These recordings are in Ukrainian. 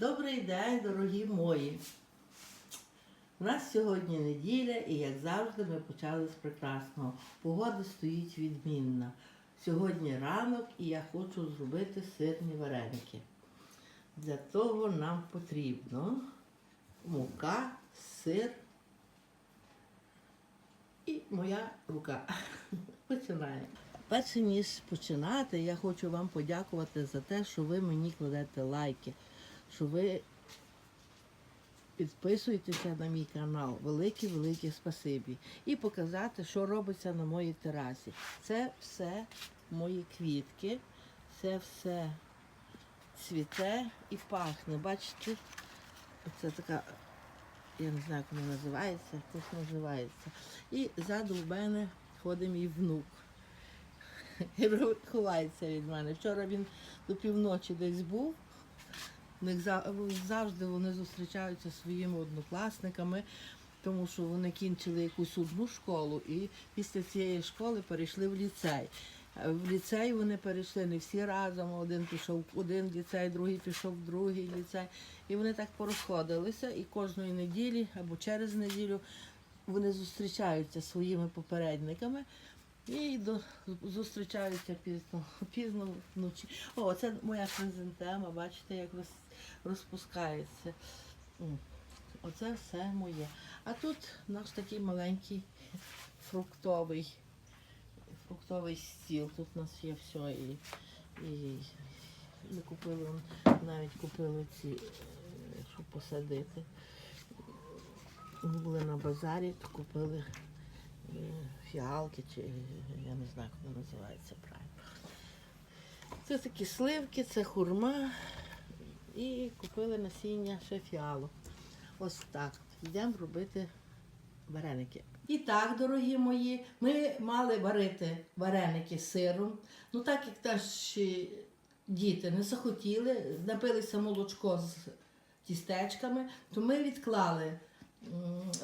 Добрий день, дорогі мої. У нас сьогодні неділя і, як завжди, ми почали з прекрасного. Погода стоїть відмінна. Сьогодні ранок і я хочу зробити сирні вареники. Для того нам потрібно мука, сир і моя рука. Починаємо. Перше ніж починати, я хочу вам подякувати за те, що ви мені кладете лайки, що ви підписуєтеся на мій канал. Велике-велике спасибі. І показати, що робиться на моїй терасі. Це все мої квітки, це все цвіте і пахне. Бачите, це така, я не знаю, як вона називається, якось називається. І ззаду в мене ходить мій внук. Ховається від мене. Вчора він до півночі десь був. В завжди вони зустрічаються своїми однокласниками, тому що вони кінчили якусь одну школу і після цієї школи перейшли в ліцей. В ліцей вони перейшли не всі разом. Один пішов в один ліцей, другий пішов в другий ліцей. І вони так порозходилися, і кожної неділі або через неділю вони зустрічаються зі своїми попередниками. І до, зустрічаються пізно, пізно вночі. О, це моя хризантема, бачите, як роз, розпускається. Оце все моє. А тут наш такий маленький фруктовий, фруктовий стіл. Тут у нас є все. І, і ми купили, навіть купили ці, е, щоб посадити. Ми були на базарі, то купили фіалки, чи я не знаю, як воно називається правильно. Це такі сливки, це хурма. І купили насіння ще фіалок. Ось так. Йдемо робити вареники. І так, дорогі мої, ми мали варити вареники з сиром. Ну так як наші діти не захотіли, напилися молочко з тістечками, то ми відклали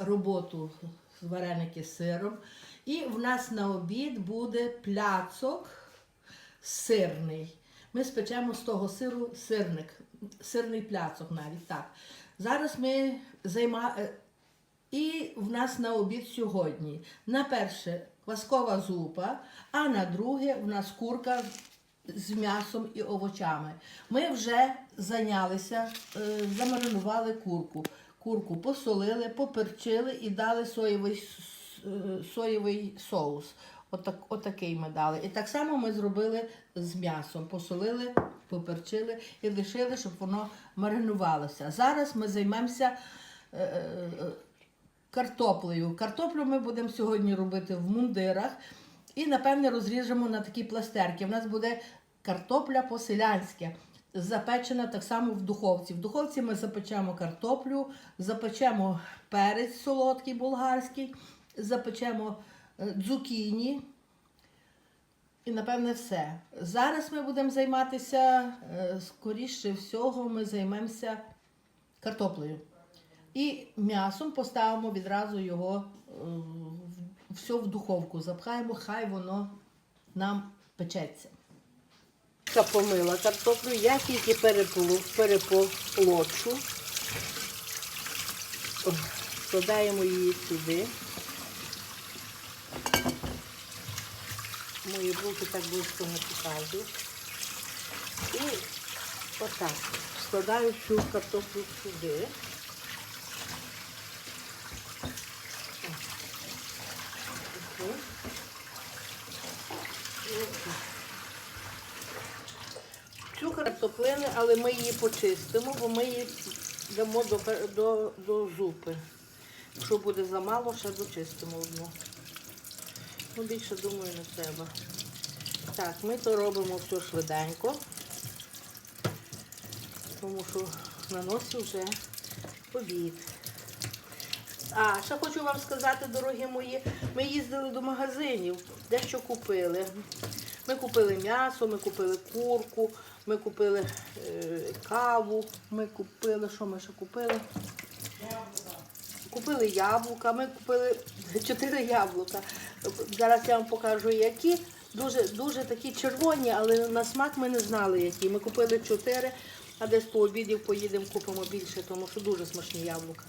роботу вареники з сиром. І в нас на обід буде пляцок сирний. Ми спечемо з того сиру сирник, сирний пляцок навіть так. Зараз ми займа... е, І в нас на обід сьогодні. На перше кваскова зупа, а на друге в нас курка з м'ясом і овочами. Ми вже зайнялися, е, замаринували курку. Курку посолили, поперчили і дали соєвий, е, соєвий соус. Отак, отакий ми дали. І так само ми зробили з м'ясом. Посолили, поперчили і лишили, щоб воно маринувалося. Зараз ми займемося е, е, картоплею. Картоплю ми будемо сьогодні робити в мундирах і, напевне, розріжемо на такі пластерки. У нас буде картопля по-селянськи. Запечена так само в духовці. В духовці ми запечемо картоплю, запечемо перець солодкий болгарський, запечемо е, дзукіні. І напевне все. Зараз ми будемо займатися, е, скоріше всього, ми займемося картоплею. І м'ясом поставимо відразу його е, все в духовку. Запхаємо, хай воно нам печеться. Я помила картоплю, я тільки переполочу. Складаємо її сюди. Мої булки так близько не показую. І отак. Складаю всю картоплю сюди. Ось. І отак. Цю картоплину, але ми її почистимо, бо ми її дамо до, до, до зупи. Якщо буде замало, ще дочистимо одну. Ну, більше, думаю, не треба. Так, ми то робимо все швиденько, тому що на носі вже обід. А, ще хочу вам сказати, дорогі мої, ми їздили до магазинів, дещо купили. Ми купили м'ясо, ми купили курку, ми купили е, каву, ми купили, що ми ще купили? Купили яблука, ми купили чотири яблука. Зараз я вам покажу, які. Дуже, дуже такі червоні, але на смак ми не знали, які. Ми купили чотири. А десь по обідів поїдемо, купимо більше, тому що дуже смачні яблука.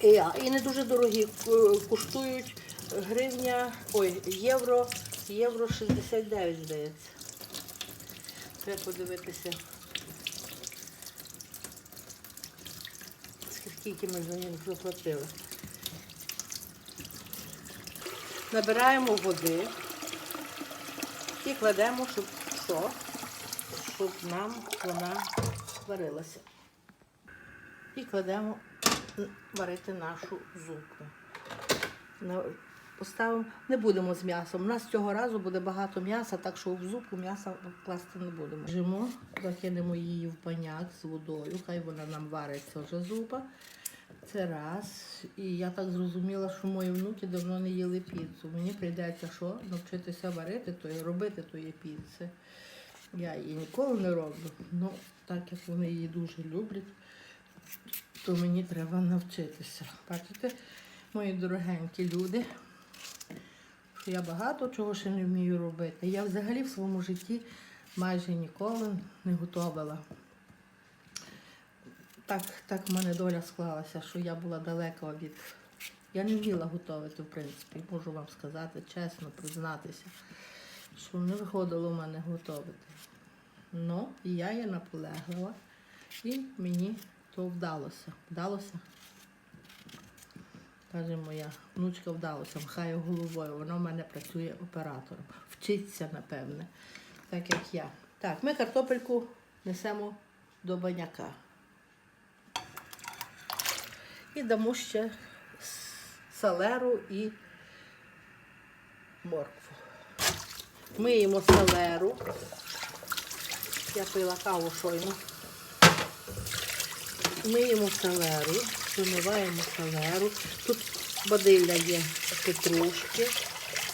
І, і не дуже дорогі. Ку- Коштують гривня, ой, євро, євро 69, здається. Треба подивитися. Скільки ми за них заплатили. Набираємо води і кладемо, щоб що? Щоб нам вона варилася. І кладемо варити нашу зупу. Поставимо, не будемо з м'ясом. У нас цього разу буде багато м'яса, так що в зупу м'яса класти не будемо. Жимо, закинемо її в паняк з водою, хай вона нам вариться вже зупа. Це раз. І я так зрозуміла, що мої внуки давно не їли піцу. Мені прийдеться що? Навчитися варити то і робити тої піци. Я її ніколи не роблю. Ну, так як вони її дуже люблять, то мені треба навчитися. Бачите, мої дорогенькі люди, що я багато чого ще не вмію робити. Я взагалі в своєму житті майже ніколи не готувала. Так, так в мене доля склалася, що я була далека від. Я не вміла готувати, в принципі, можу вам сказати, чесно, признатися, що не виходило в мене готувати. Ну, я є наполеглива, і мені то вдалося. Вдалося. Каже моя внучка вдалося, махає головою, вона в мене працює оператором. Вчиться, напевне, так як я. Так, ми картопельку несемо до баняка. І дамо ще салеру і моркву. Миємо салеру. Я пила каву щойно. Миємо салеру, вимиваємо салеру. Тут бадилля є петрушки,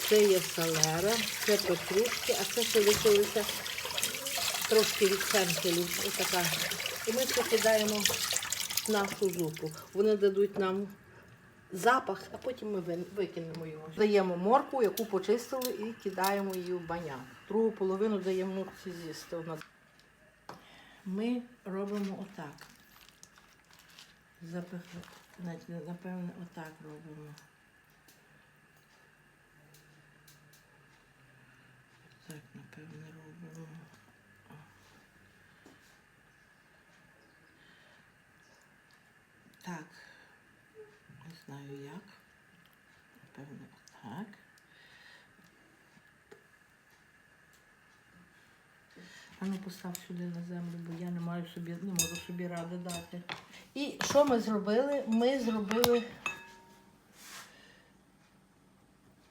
це є салера, це петрушки, а це ще лишилося трошки від фенхелів. Отака. І ми це кидаємо в нашу зупу. Вони дадуть нам запах, а потім ми викинемо його. Даємо морку, яку почистили, і кидаємо її в баняк. Другу половину даємо внуці з'їсти. Ми робимо отак. Запих... навіть, Напевне, отак робимо. Так, напевне, робимо. Так. Не знаю як. Напевне, отак. А ну постав сюди на землю, бо я не маю собі, не можу собі ради дати. І що ми зробили? Ми зробили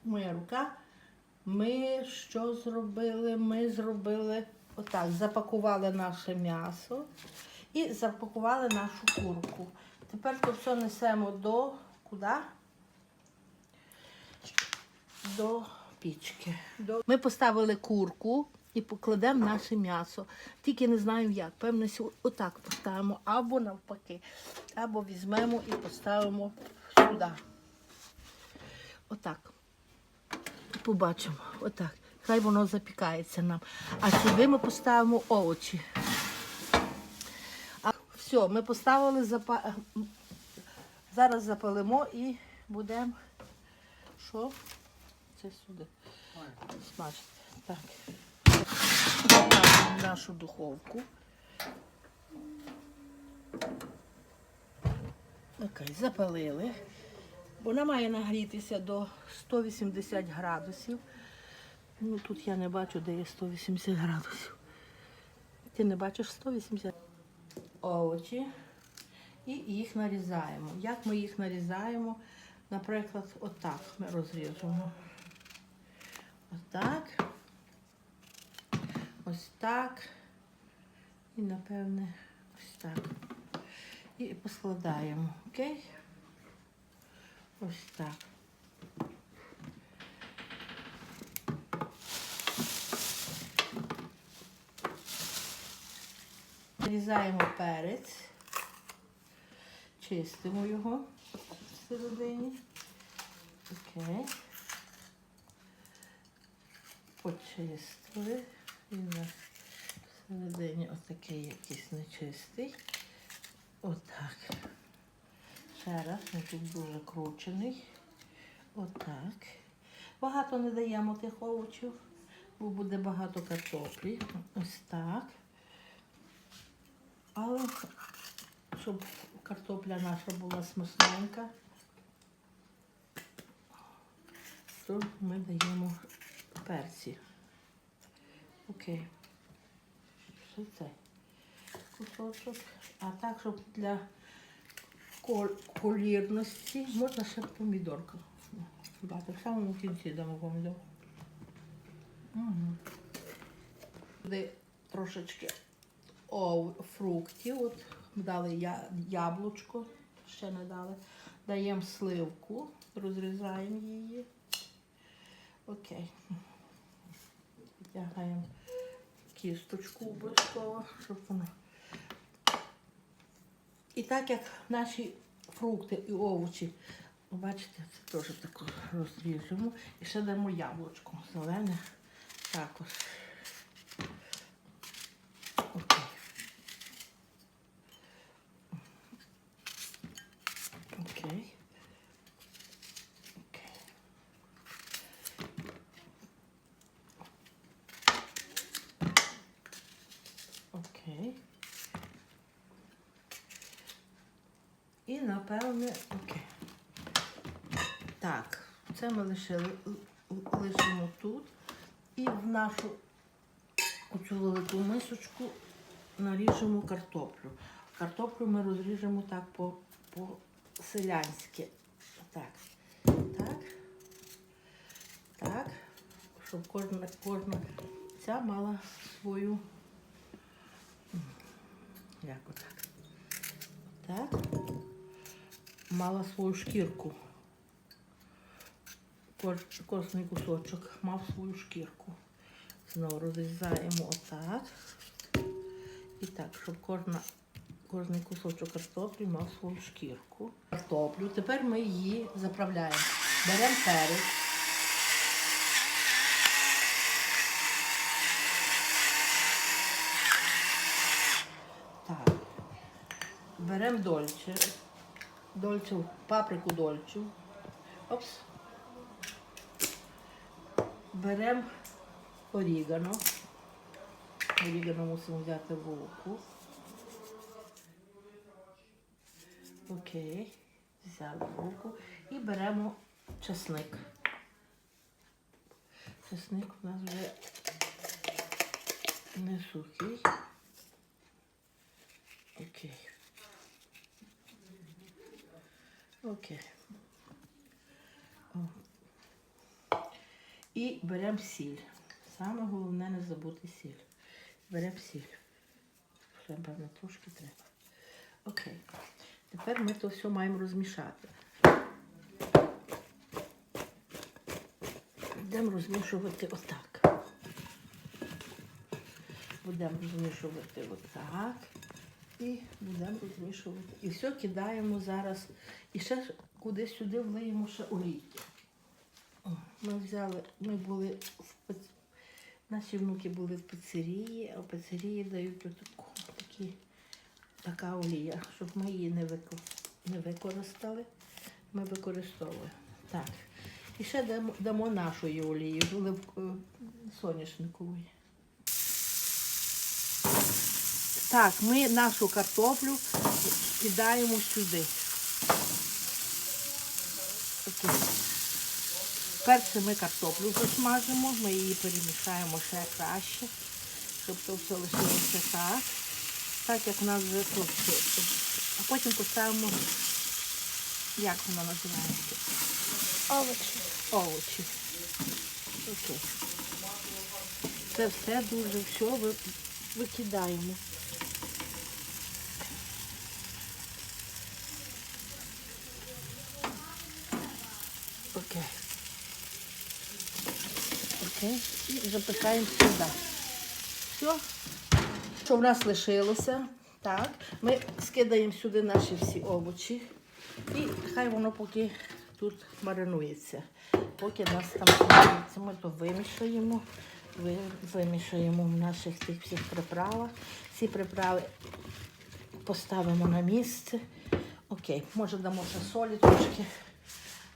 моя рука. Ми що зробили? Ми зробили отак, запакували наше м'ясо і запакували нашу курку. Тепер то все несемо до куди? До пічки. Ми поставили курку і покладемо наше м'ясо. Тільки не знаю як. Певно, отак поставимо або навпаки. Або візьмемо і поставимо сюди. Отак. Побачимо. Отак. Хай воно запікається нам. А сюди ми поставимо овочі. А, все, ми поставили запа... Зараз запалимо і будемо. Що? Це сюди. Смажити. Так. В нашу духовку. Окей, запалили. Вона має нагрітися до 180 градусів. Ну, тут я не бачу, де є 180 градусів. Ти не бачиш 180? Овочі. І їх нарізаємо. Як ми їх нарізаємо? Наприклад, отак ми розріжемо. Отак. Ось так. І, напевне, ось так. І поскладаємо. Окей? Ось так. Нарізаємо перець, чистимо його всередині. Окей. Почистили. І у нас Всередині отакий якийсь нечистий. Отак. Ще раз, він тут дуже кручений. Отак. Багато не даємо тих овочів, бо буде багато картоплі. Ось так. Але щоб картопля наша була смачненька, то ми даємо перці. Окей. Що це? Кусочок. А так, щоб для колірності можна ще помідорка. Дати. В самому кінці дамо помідор. Угу. Трошечки ов, фруктів. От дали я, яблучко, ще не дали. Даємо сливку, розрізаємо її. Окей. Витягаємо кісточку обов'язково, щоб вони. І так як наші фрукти і овочі, бачите, це теж так розріжемо. І ще дамо яблучко зелене також. Окей. Окей. Окей. Окей. І напевне, окей. Так, це ми лишили, лишимо тут. І в нашу оцю велику мисочку наріжемо картоплю. Картоплю ми розріжемо так по, по селянськи. Так. Так. Так. Щоб кожна, кожна ця мала свою. м, Як отак. Так. Мала свою шкірку. Кожний кусочок мав свою шкірку. Знову розрізаємо отак. І так, щоб кожна, кожний кусочок картоплі мав свою шкірку. Картоплю. Тепер ми її заправляємо. Беремо перець. Так. Беремо дольче. Дольчу, паприку дольчу. Опс. Беремо орігано. Орігано мусимо взяти в руку. Окей. Взяли в руку. І беремо чесник. Чесник у нас вже не сухий. Окей. Окей. І беремо сіль. Саме головне не забути сіль. Беремо сіль. Ще, певно, трошки треба. Окей. Тепер ми то все маємо розмішати. Будемо розмішувати отак. Будемо розмішувати отак. І будемо розмішувати. І все кидаємо зараз. І ще ж кудись сюди влиємо ще олійки. Ми взяли, ми були в наші внуки були в пиццерії, а в пиццерії дають отаку, такі, така олія, щоб ми її не, вико, не використали. Ми використовуємо. Так. І ще дамо, дамо нашої олії, оливкової, соняшникової. Так, ми нашу картоплю кидаємо сюди. Перше ми картоплю засмажимо, ми її перемішаємо ще краще, щоб то все лишилося так. Так як у нас вже тут. А потім поставимо, як воно називається? Овочі. Овочі. Окей. Це все дуже все ви- викидаємо. Окей. Окей. І запихаємо сюди. Все. Що в нас лишилося? Так. Ми скидаємо сюди наші всі овочі. І хай воно поки тут маринується. Поки нас там маринується, ми то вимішаємо. ви- вимішуємо в наших тих всіх приправах. Ці приправи поставимо на місце. Окей, може дамо ще солі трошки,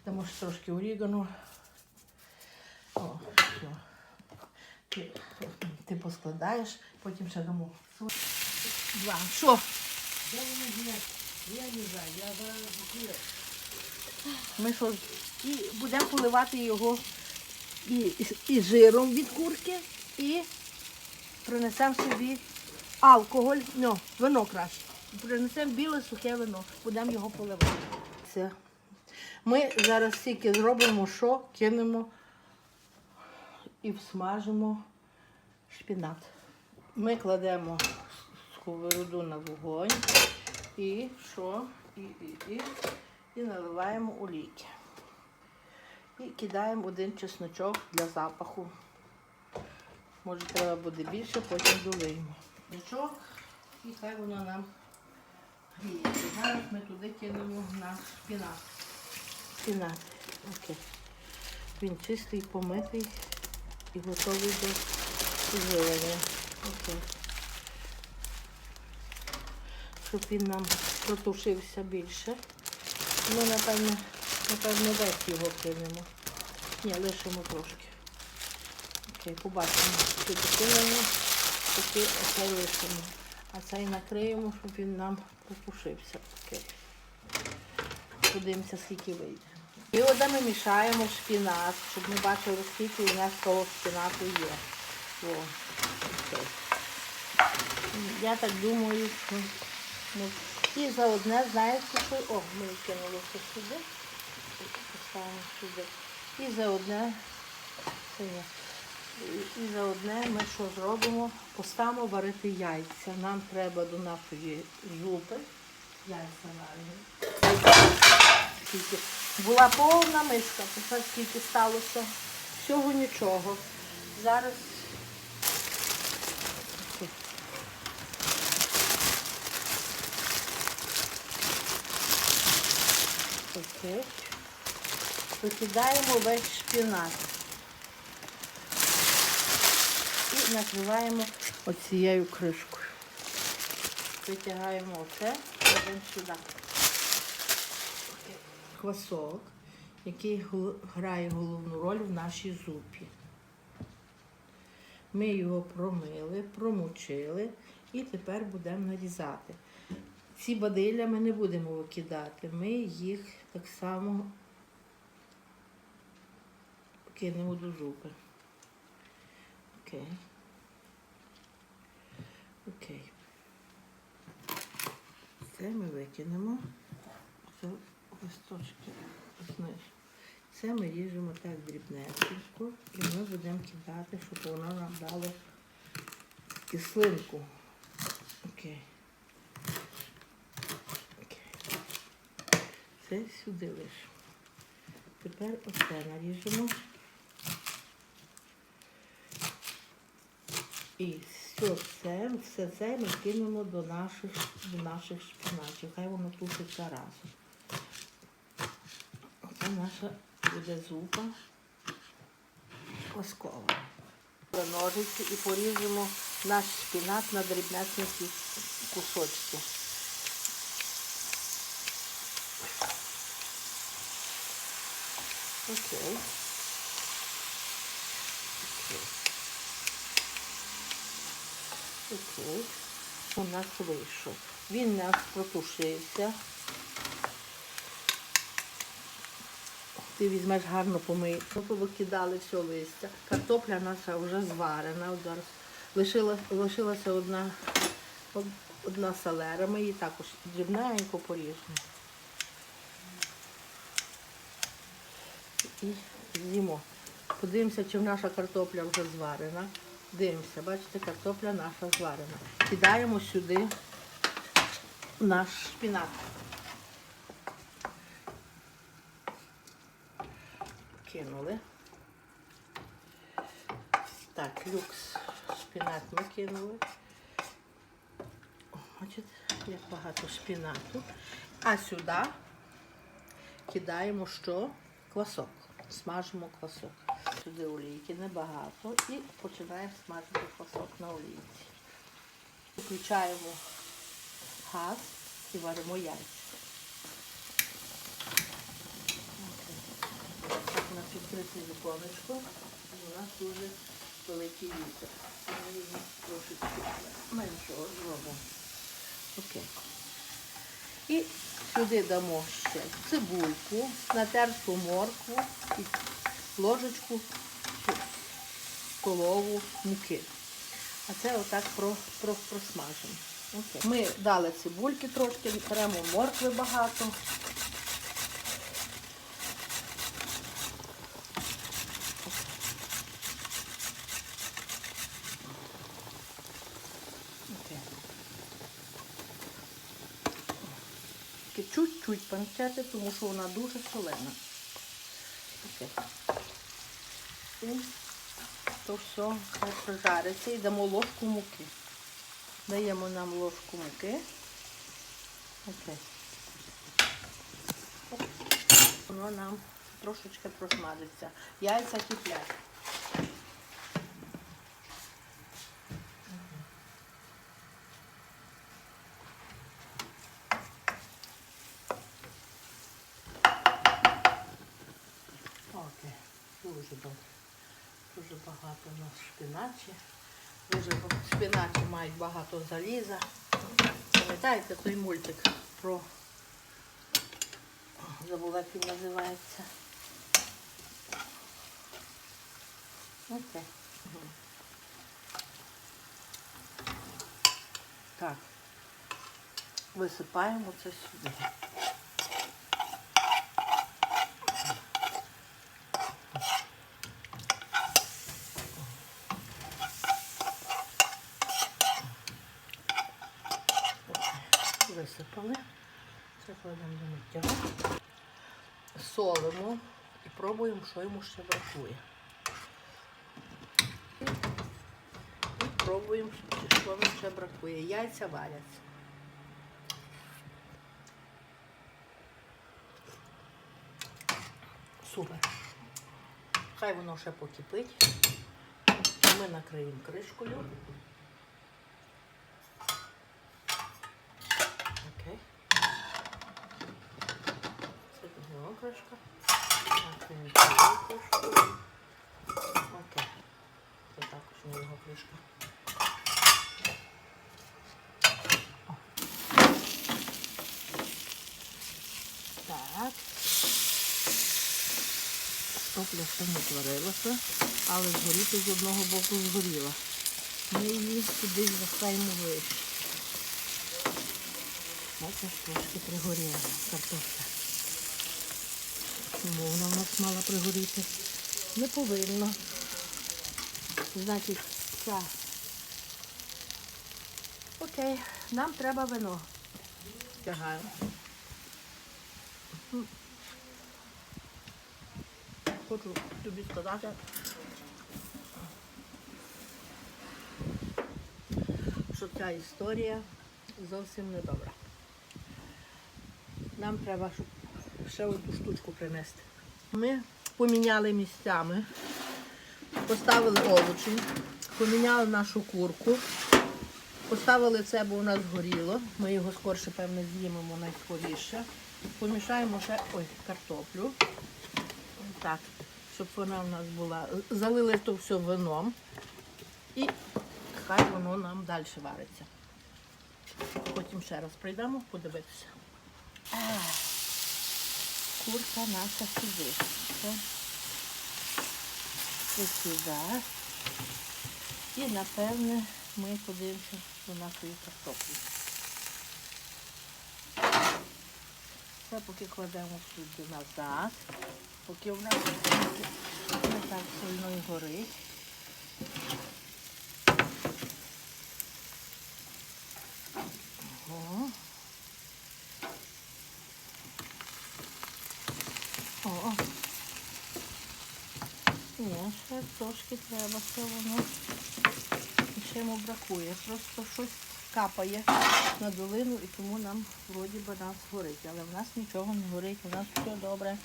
дамо ще трошки орігану. О, все. Ти, ти поскладаєш, потім ще дамо. Два. Що? Я не знаю, я не знаю, я зараз. Ми що, і будемо поливати його і, і, і жиром від курки, і принесемо собі алкоголь, ну, вино краще. Принесемо біле сухе вино, будемо його поливати. Все. Ми зараз тільки зробимо, що кинемо і всмажимо шпінат. Ми кладемо сковороду на вогонь і що? І, і, і, і наливаємо олійки. І кидаємо один чесночок для запаху. Може треба буде більше, потім долиємо. Чесночок і хай воно нам гріється. Зараз ми туди кинемо наш шпінат. Шпінат. Окей. Він чистий, помитий і готовий до жилення. Окей. Щоб він нам протушився більше. Ми, напевно, напевно, весь його кинемо. Ні, лишимо трошки. Окей, побачимо. Чи докинемо, поки оцей лишимо. А цей накриємо, щоб він нам пропушився. Окей. Подивимося, скільки вийде. І оде ми мішаємо шпінат, щоб ми бачили, скільки у нас того шпінату є. О. Я так думаю, що ну, і за одне, знаєте, що... О, ми кинули це сюди. Поставимо сюди. І за одне. І, за одне ми що зробимо? Поставимо варити яйця. Нам треба до нашої зупи. Яйця варені. Була повна миска, скільки сталося. Всього нічого. Зараз. Окей. Викидаємо весь шпінат. І накриваємо оцією кришкою. Витягаємо оце, кладемо сюди. Квасок, який грає головну роль в нашій зупі. Ми його промили, промочили і тепер будемо нарізати. Ці бадилля ми не будемо викидати. Ми їх так само кинемо до зупи. Окей. Окей. Це ми викинемо. Листочки знизу. Це ми ріжемо так дрібнесенько і ми будемо кидати, щоб воно нам дало кислинку. Окей. Окей. Це сюди лише. Тепер оце наріжемо. І все це, все це ми кинемо до наших, до наших шпинатів. Хай воно тушиться разом. Наша буде зупа кваскова. Ножиці і поріжемо наш шпінат на дрібнесенькі кусочки. Окей. Окей. Окей. У нас вийшов. Він у нас протушився. Ти візьмеш гарно помий. Ми повикидали все листя. Картопля наша вже зварена. Лишила, лишилася одна, одна салера. Ми її також дрібненько поріжемо. І з'їмо. Подивимося, чи наша картопля вже зварена. Дивимося, бачите, картопля наша зварена. Кидаємо сюди наш шпінат. Кинули. Так, люкс шпінат ми кинули. Бачите, як багато шпінату. А сюди кидаємо що? Квасок. Смажимо квасок. Сюди олійки небагато і починаємо смажити фасок на олійці. Включаємо газ і варимо яйця. Так, у нас відкрите віконечко, і у нас дуже великий вітер. Ми трошечки меншого зробимо. І сюди дамо ще цибульку, натерту моркву і ложечку столову муки. А це отак про, про, просмажимо. Ми дали цибульки трошки, беремо моркви багато. Окей. Тільки чуть-чуть панчати, тому що вона дуже солена. І то все прожариться і дамо ложку муки. Даємо нам ложку муки. Окей. Воно нам трошечки просмажиться. Яйця киплять. Окей, дуже добре. Дуже багато у нас шпиначі. Дуже ба- шпиначі мають багато заліза. Пам'ятаєте той мультик про забула, як називається. Мгм. Так. Висипаємо це сюди. Висипали. Це кладемо до миття. Солимо і пробуємо, що йому ще бракує. І, пробуємо, що йому ще бракує. Яйця варяться. Супер. Хай воно ще покипить. Ми накриємо кришкою. Окей. Це його кришка. Накриємо цю кришку. Окей. Це також не його кришка. Так. Топля ще не творилася, але згоріти з одного боку згоріла. Ми її туди заставимо вище. Бачиш, трошки пригоріла картопля. Чому вона в нас мала пригоріти? Не повинно. Значить, ця. Окей, нам треба вино. Тягаємо. Хочу тобі сказати. Що ця історія зовсім не добра. Нам треба ще одну штучку принести. Ми поміняли місцями, поставили овочі, поміняли нашу курку, поставили це, бо у нас горіло. Ми його скорше, певно, з'їмемо найскоріше. Помішаємо ще ой, картоплю. Так, щоб вона в нас була. Залили то все вином і хай воно нам далі вариться. Потім ще раз прийдемо подивитися. А, курка наша сюди. Це сюди. І напевне ми подивимося до нашої картоплі. Це поки кладемо сюди назад, поки в нас не так сильно і горить. Ого. О. Ні, ще трошки треба, все воно. Ще йому бракує. Просто щось капає на долину і тому нам вроді би нас горить. Але в нас нічого не горить, у нас все добре.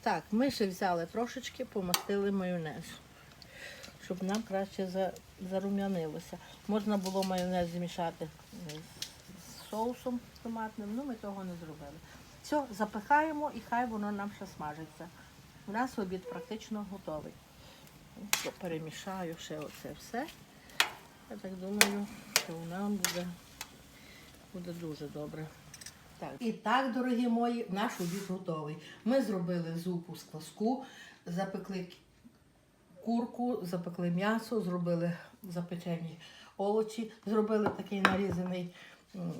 Так, ми ще взяли трошечки, помастили майонез, щоб нам краще зарум'янилося. Можна було майонез змішати з соусом томатним, ну ми того не зробили. Все, запихаємо і хай воно нам ще смажиться. У нас обід практично готовий. Перемішаю ще оце все. Я так думаю, що воно буде, буде дуже добре. Так. І так, дорогі мої, наш обід готовий. Ми зробили зупу з кваску, запекли курку, запекли м'ясо, зробили запечені овочі, зробили такий нарізаний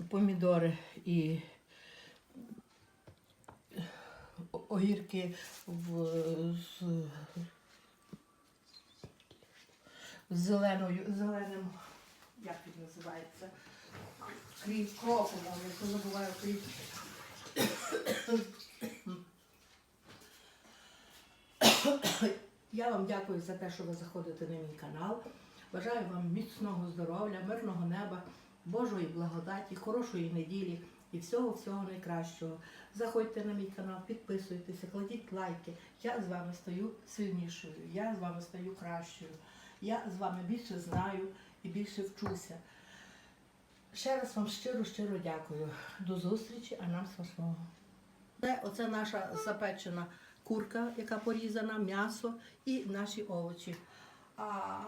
помідори і о- огірки в, з, з зеленою, зеленим, як він називається? Кріп, кропом, я забуваю кріп. Я вам дякую за те, що ви заходите на мій канал. Бажаю вам міцного здоров'я, мирного неба, Божої благодаті, хорошої неділі і всього-всього найкращого. Заходьте на мій канал, підписуйтеся, кладіть лайки. Я з вами стаю сильнішою, я з вами стаю кращою. Я з вами більше знаю і більше вчуся. Ще раз вам щиро-щиро дякую. До зустрічі, а нам смачного. Це оце наша запечена курка, яка порізана, м'ясо і наші овочі. А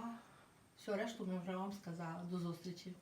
все, решту ми вже вам сказали. До зустрічі.